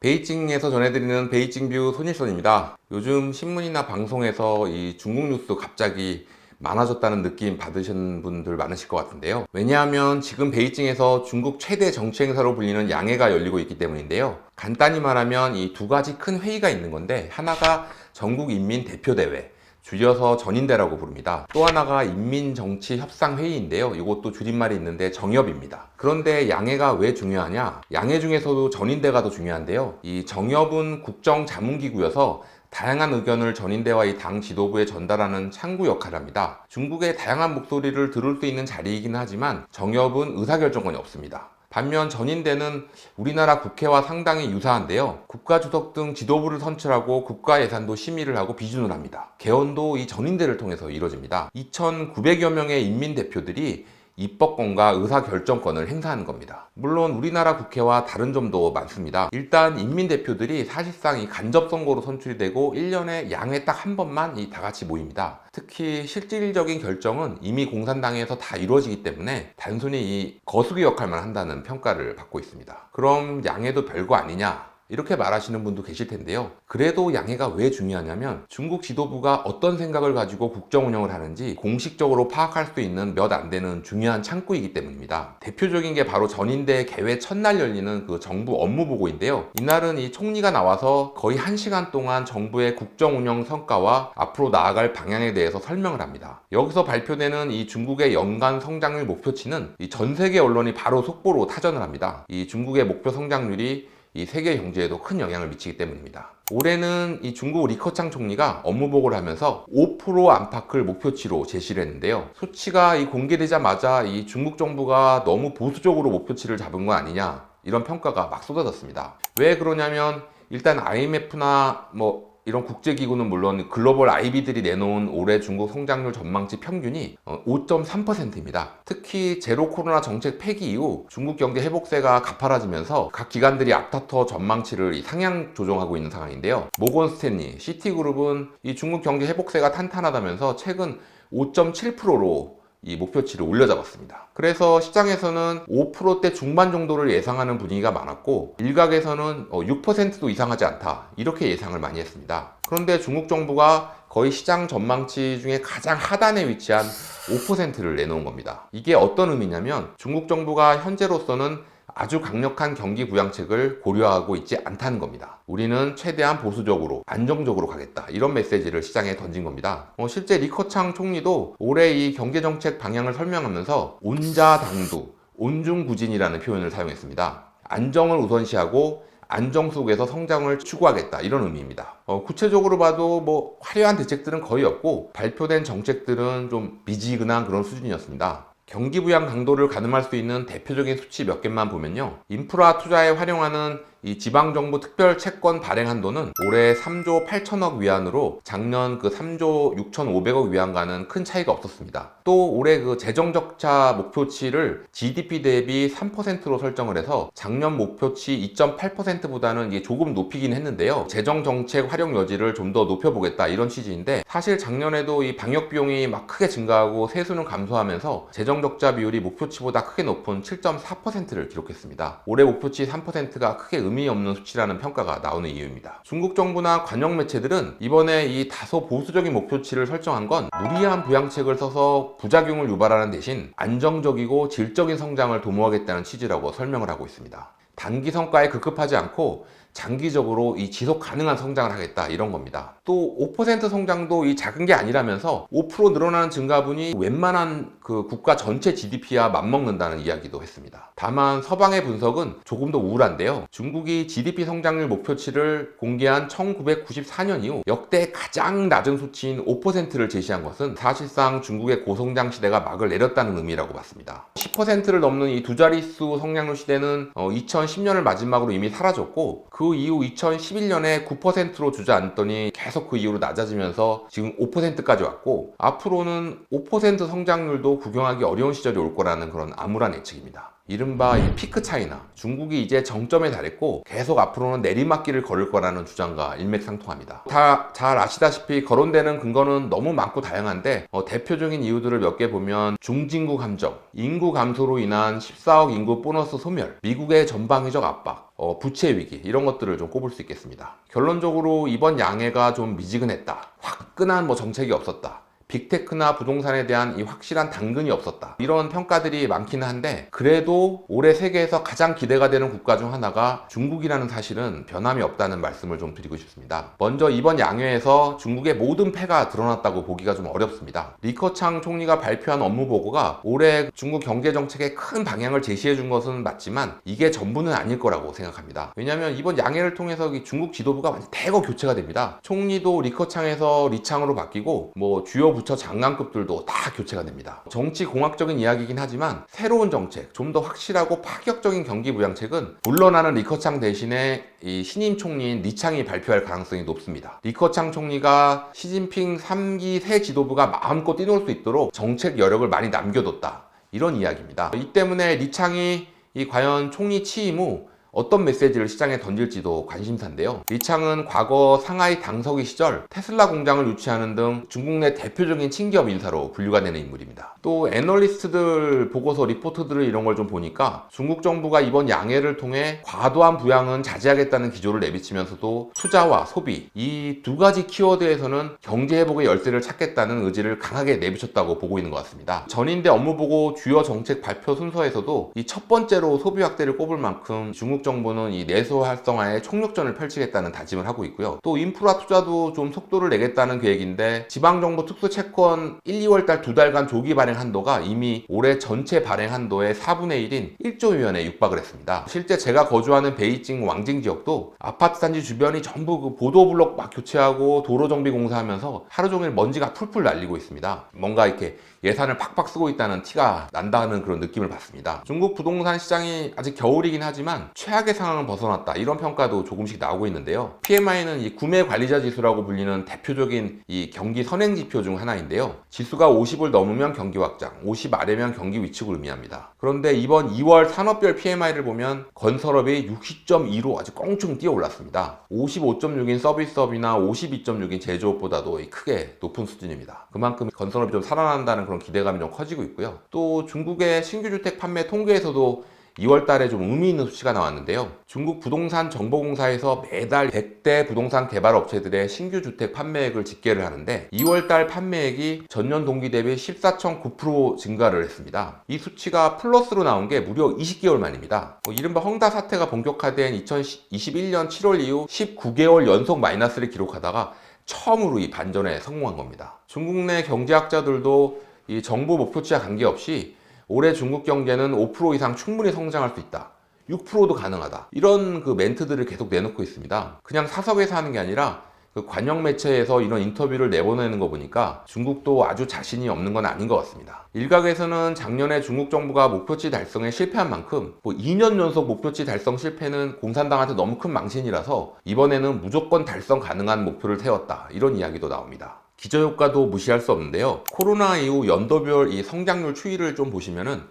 베이징에서 전해드리는 베이징뷰 손일선입니다. 요즘 신문이나 방송에서 이 중국 뉴스 갑자기 많아졌다는 느낌 받으신 분들 많으실 것 같은데요. 왜냐하면 지금 베이징에서 중국 최대 정치 행사로 불리는 양해가 열리고 있기 때문인데요. 간단히 말하면 이 두 가지 큰 회의가 있는 건데 하나가 전국 인민 대표 대회, 줄여서 전인대라고 부릅니다. 또 하나가 인민정치협상회의인데요. 이것도 줄임말이 있는데 정협입니다. 그런데 양해가 왜 중요하냐? 양해 중에서도 전인대가 더 중요한데요. 이 정협은 국정자문기구여서 다양한 의견을 전인대와 이 당 지도부에 전달하는 창구 역할을 합니다. 중국의 다양한 목소리를 들을 수 있는 자리이긴 하지만 정협은 의사결정권이 없습니다. 반면 전인대는 우리나라 국회와 상당히 유사한데요. 국가주석 등 지도부를 선출하고 국가 예산도 심의를 하고 비준을 합니다. 개헌도 이 전인대를 통해서 이루어집니다. 2,900여 명의 인민 대표들이 입법권과 의사결정권을 행사하는 겁니다. 물론 우리나라 국회와 다른 점도 많습니다. 일단 인민 대표들이 사실상 이 간접 선거로 선출이 되고 1년에 양회 딱 한 번만 이 다 같이 모입니다. 특히 실질적인 결정은 이미 공산당에서 다 이루어지기 때문에 단순히 이 거수기 역할만 한다는 평가를 받고 있습니다. 그럼 양해도 별거 아니냐? 이렇게 말하시는 분도 계실 텐데요. 그래도 양해가 왜 중요하냐면 중국 지도부가 어떤 생각을 가지고 국정 운영을 하는지 공식적으로 파악할 수 있는 몇 안 되는 중요한 창구이기 때문입니다. 대표적인 게 바로 전인대 개회 첫날 열리는 그 정부 업무 보고인데요. 이날은 이 총리가 나와서 거의 한 시간 동안 정부의 국정 운영 성과와 앞으로 나아갈 방향에 대해서 설명을 합니다. 여기서 발표되는 이 중국의 연간 성장률 목표치는 이 전 세계 언론이 바로 속보로 타전을 합니다. 이 중국의 목표 성장률이 이 세계 경제에도 큰 영향을 미치기 때문입니다. 올해는 이 중국 리커창 총리가 업무 보고를 하면서 5% 안팎을 목표치로 제시를 했는데요. 수치가 이 공개되자마자 이 중국 정부가 너무 보수적으로 목표치를 잡은 거 아니냐 이런 평가가 막 쏟아졌습니다. 왜 그러냐면 일단 IMF나 뭐 이런 국제기구는 물론 글로벌 IB들이 내놓은 올해 중국 성장률 전망치 평균이 5.3%입니다. 특히 제로 코로나 정책 폐기 이후 중국 경제 회복세가 가파라지면서 각 기관들이 앞다퉈 전망치를 상향 조정하고 있는 상황인데요. 모건 스탠리, 시티그룹은 이 중국 경제 회복세가 탄탄하다면서 최근 5.7%로 이 목표치를 올려잡았습니다. 그래서 시장에서는 5%대 중반 정도를 예상하는 분위기가 많았고 일각에서는 6%도 이상하지 않다 이렇게 예상을 많이 했습니다. 그런데 중국 정부가 거의 시장 전망치 중에 가장 하단에 위치한 5%를 내놓은 겁니다. 이게 어떤 의미냐면 중국 정부가 현재로서는 아주 강력한 경기 부양책을 고려하고 있지 않다는 겁니다. 우리는 최대한 보수적으로 안정적으로 가겠다 이런 메시지를 시장에 던진 겁니다. 어, 실제 리커창 총리도 올해 이 경제 정책 방향을 설명하면서 온자당두, 온중구진이라는 표현을 사용했습니다. 안정을 우선시하고 안정 속에서 성장을 추구하겠다 이런 의미입니다. 어, 구체적으로 봐도 뭐 화려한 대책들은 거의 없고 발표된 정책들은 좀 미지근한 그런 수준이었습니다. 경기 부양 강도를 가늠할 수 있는 대표적인 수치 몇 개만 보면요. 인프라 투자에 활용하는 이 지방정부 특별 채권 발행 한도는 올해 3조 8천억 위안으로 작년 그 3조 6,500억 위안과는 큰 차이가 없었습니다. 또 올해 그 재정 적자 목표치를 GDP 대비 3%로 설정을 해서 작년 목표치 2.8%보다는 이게 조금 높이긴 했는데요. 재정 정책 활용 여지를 좀 더 높여보겠다 이런 취지인데 사실 작년에도 이 방역 비용이 막 크게 증가하고 세수는 감소하면서 재정 적자 비율이 목표치보다 크게 높은 7.4%를 기록했습니다. 올해 목표치 3%가 크게 의미 없는 수치라는 평가가 나오는 이유입니다. 중국 정부나 관영 매체들은 이번에 이 다소 보수적인 목표치를 설정한 건 무리한 부양책을 써서 부작용을 유발하는 대신 안정적이고 질적인 성장을 도모하겠다는 취지라고 설명을 하고 있습니다. 단기 성과에 급급하지 않고 장기적으로 이 지속 가능한 성장을 하겠다 이런 겁니다. 또 5% 성장도 이 작은 게 아니라면서 5% 늘어나는 증가분이 웬만한 그 국가 전체 GDP와 맞먹는다는 이야기도 했습니다. 다만 서방의 분석은 조금 더 우울한데요. 중국이 GDP 성장률 목표치를 공개한 1994년 이후 역대 가장 낮은 수치인 5%를 제시한 것은 사실상 중국의 고성장 시대가 막을 내렸다는 의미라고 봤습니다. 10%를 넘는 이 두 자릿수 성장률 시대는 2010년을 마지막으로 이미 사라졌고 그 이후 2011년에 9%로 주저앉더니 계속 그 이후로 낮아지면서 지금 5%까지 왔고 앞으로는 5% 성장률도 구경하기 어려운 시절이 올 거라는 그런 암울한 예측입니다. 이른바 이 피크 차이나 중국이 이제 정점에 달했고 계속 앞으로는 내리막길을 걸을 거라는 주장과 일맥상통합니다. 다 잘 아시다시피 거론되는 근거는 너무 많고 다양한데 어, 대표적인 이유들을 몇 개 보면 중진국 함정, 인구 감소로 인한 14억 인구 보너스 소멸, 미국의 전방위적 압박, 어, 부채 위기 이런 것들을 좀 꼽을 수 있겠습니다. 결론적으로 이번 양해가 좀 미지근했다. 화끈한 뭐 정책이 없었다. 빅테크나 부동산에 대한 이 확실한 당근이 없었다. 이런 평가들이 많기는 한데 그래도 올해 세계에서 가장 기대가 되는 국가 중 하나가 중국이라는 사실은 변함이 없다는 말씀을 좀 드리고 싶습니다. 먼저 이번 양회에서 중국의 모든 패가 드러났다고 보기가 좀 어렵습니다. 리커창 총리가 발표한 업무 보고가 올해 중국 경제 정책의 큰 방향을 제시해 준 것은 맞지만 이게 전부는 아닐 거라고 생각합니다. 왜냐하면 이번 양해를 통해서 이 중국 지도부가 대거 교체가 됩니다. 총리도 리커창에서 리창으로 바뀌고 뭐 주요 부처 장관급들도 다 교체가 됩니다. 정치 공학적인 이야기이긴 하지만 새로운 정책, 좀 더 확실하고 파격적인 경기 부양책은 물러나는 리커창 대신에 이 신임 총리인 리창이 발표할 가능성이 높습니다. 리커창 총리가 시진핑 3기 새 지도부가 마음껏 뛰놀 수 있도록 정책 여력을 많이 남겨뒀다. 이런 이야기입니다. 이 때문에 리창이 이 과연 총리 취임 후 어떤 메시지를 시장에 던질지도 관심사인데요. 리창은 과거 상하이 당서기 시절 테슬라 공장을 유치하는 등 중국 내 대표적인 친기업 인사로 분류가 되는 인물입니다. 또 애널리스트들 보고서 리포트들을 이런 걸 좀 보니까 중국 정부가 이번 양해를 통해 과도한 부양은 자제하겠다는 기조를 내비치면서도 투자와 소비 이 두 가지 키워드에서는 경제 회복의 열쇠를 찾겠다는 의지를 강하게 내비쳤다고 보고 있는 것 같습니다. 전인대 업무 보고 주요 정책 발표 순서에서도 이 첫 번째로 소비 확대를 꼽을 만큼 중국 정부는 이 내수 활성화에 총력전을 펼치겠다는 다짐을 하고 있고요. 또 인프라 투자도 좀 속도를 내겠다는 계획인데 지방정부 특수 채권 1, 2월 달 두 달간 조기 발행 한도가 이미 올해 전체 발행 한도의 4분의 1인 1조 위원에 육박을 했습니다. 실제 제가 거주하는 베이징 왕징 지역도 아파트 단지 주변이 전부 그 보도블록 막 교체하고 도로 정비 공사하면서 하루 종일 먼지가 풀풀 날리고 있습니다. 뭔가 이렇게 예산을 팍팍 쓰고 있다는 티가 난다는 그런 느낌을 받습니다. 중국 부동산 시장이 아직 겨울이긴 하지만 최악의 상황을 벗어났다 이런 평가도 조금씩 나오고 있는데요. PMI는 이 구매 관리자 지수라고 불리는 대표적인 이 경기 선행 지표 중 하나인데요. 지수가 50을 넘으면 경기 확장, 50 아래면 경기 위축을 의미합니다. 그런데 이번 2월 산업별 PMI를 보면 건설업이 60.2로 아주 껑충 뛰어 올랐습니다. 55.6인 서비스업이나 52.6인 제조업보다도 크게 높은 수준입니다. 그만큼 건설업이 좀 살아난다는 그런 기대감이 좀 커지고 있고요. 또 중국의 신규 주택 판매 통계에서도 2월 달에 좀 의미 있는 수치가 나왔는데요. 중국 부동산 정보공사에서 매달 100대 부동산 개발 업체들의 신규 주택 판매액을 집계를 하는데 2월 달 판매액이 전년 동기 대비 14.9% 증가를 했습니다. 이 수치가 플러스로 나온 게 무려 20개월 만입니다. 뭐 이른바 헝다 사태가 본격화된 2021년 7월 이후 19개월 연속 마이너스를 기록하다가 처음으로 이 반전에 성공한 겁니다. 중국 내 경제학자들도 이 정부 목표치와 관계없이 올해 중국 경제는 5% 이상 충분히 성장할 수 있다. 6%도 가능하다. 이런 그 멘트들을 계속 내놓고 있습니다. 그냥 사석에서 하는 게 아니라 그 관영 매체에서 이런 인터뷰를 내보내는 거 보니까 중국도 아주 자신이 없는 건 아닌 것 같습니다. 일각에서는 작년에 중국 정부가 목표치 달성에 실패한 만큼 뭐 2년 연속 목표치 달성 실패는 공산당한테 너무 큰 망신이라서 이번에는 무조건 달성 가능한 목표를 세웠다. 이런 이야기도 나옵니다. 기저효과도 무시할 수 없는데요. 코로나 이후 연도별 이 성장률 추이를 좀 보시면은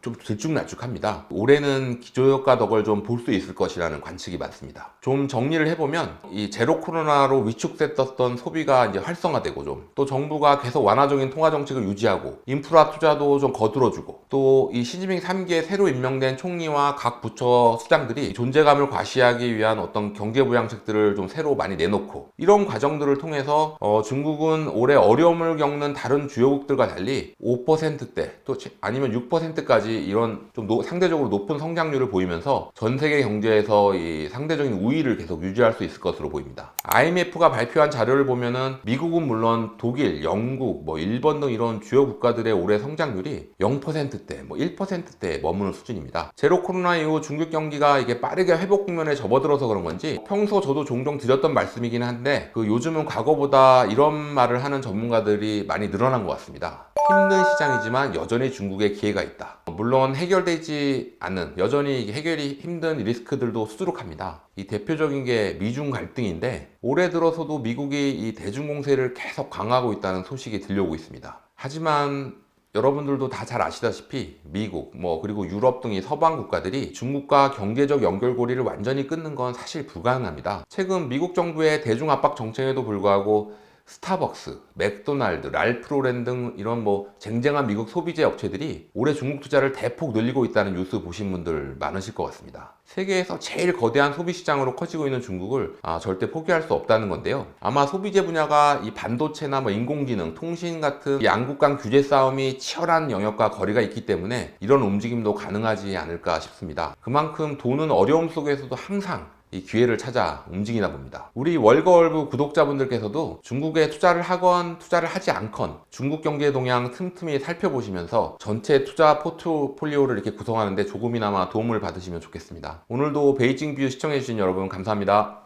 좀 들쭉날쭉합니다. 올해는 기저효과 덕을 좀 볼 수 있을 것이라는 관측이 많습니다. 좀 정리를 해보면 이 제로 코로나로 위축됐었던 소비가 이제 활성화되고 좀 또 정부가 계속 완화적인 통화 정책을 유지하고 인프라 투자도 좀 거들어주고 또 이 시진핑 3기에 새로 임명된 총리와 각 부처 수장들이 존재감을 과시하기 위한 어떤 경제 부양책들을 좀 새로 많이 내놓고 이런 과정들을 통해서 어, 중국은 올해 어려움을 겪는 다른 주요국들과 달리 5%대 또 아니면 6%까지 까지 이런 좀 노, 상대적으로 높은 성장률을 보이면서 전 세계 경제에서 이 상대적인 우위를 계속 유지할 수 있을 것으로 보입니다. IMF가 발표한 자료를 보면은 미국은 물론 독일, 영국, 뭐 일본 등 이런 주요 국가들의 올해 성장률이 0%대, 뭐 1%대에 머무는 수준입니다. 제로 코로나 이후 중국 경기가 이게 빠르게 회복 국면에 접어들어서 그런 건지 평소 저도 종종 드렸던 말씀이긴 한데 그 요즘은 과거보다 이런 말을 하는 전문가들이 많이 늘어난 것 같습니다. 힘든 시장이지만 여전히 중국에 기회가 있다. 물론 해결되지 않는 여전히 해결이 힘든 리스크들도 수두룩합니다. 이 대표적인 게 미중 갈등인데 올해 들어서도 미국이 이 대중 공세를 계속 강화하고 있다는 소식이 들려오고 있습니다. 하지만 여러분들도 다 잘 아시다시피 미국, 뭐 그리고 유럽 등의 서방 국가들이 중국과 경제적 연결고리를 완전히 끊는 건 사실 불가능합니다. 최근 미국 정부의 대중 압박 정책에도 불구하고 스타벅스, 맥도날드, 랄프로렌 등 이런 뭐 쟁쟁한 미국 소비재 업체들이 올해 중국 투자를 대폭 늘리고 있다는 뉴스 보신 분들 많으실 것 같습니다. 세계에서 제일 거대한 소비 시장으로 커지고 있는 중국을 아, 절대 포기할 수 없다는 건데요. 아마 소비재 분야가 이 반도체나 뭐 인공지능, 통신 같은 이 양국 간 규제 싸움이 치열한 영역과 거리가 있기 때문에 이런 움직임도 가능하지 않을까 싶습니다. 그만큼 돈은 어려움 속에서도 항상 이 기회를 찾아 움직이나 봅니다. 우리 월거월부 구독자분들께서도 중국에 투자를 하건 투자를 하지 않건 중국 경제 동향 틈틈이 살펴보시면서 전체 투자 포트폴리오를 이렇게 구성하는데 조금이나마 도움을 받으시면 좋겠습니다. 오늘도 베이징 뷰 시청해주신 여러분 감사합니다.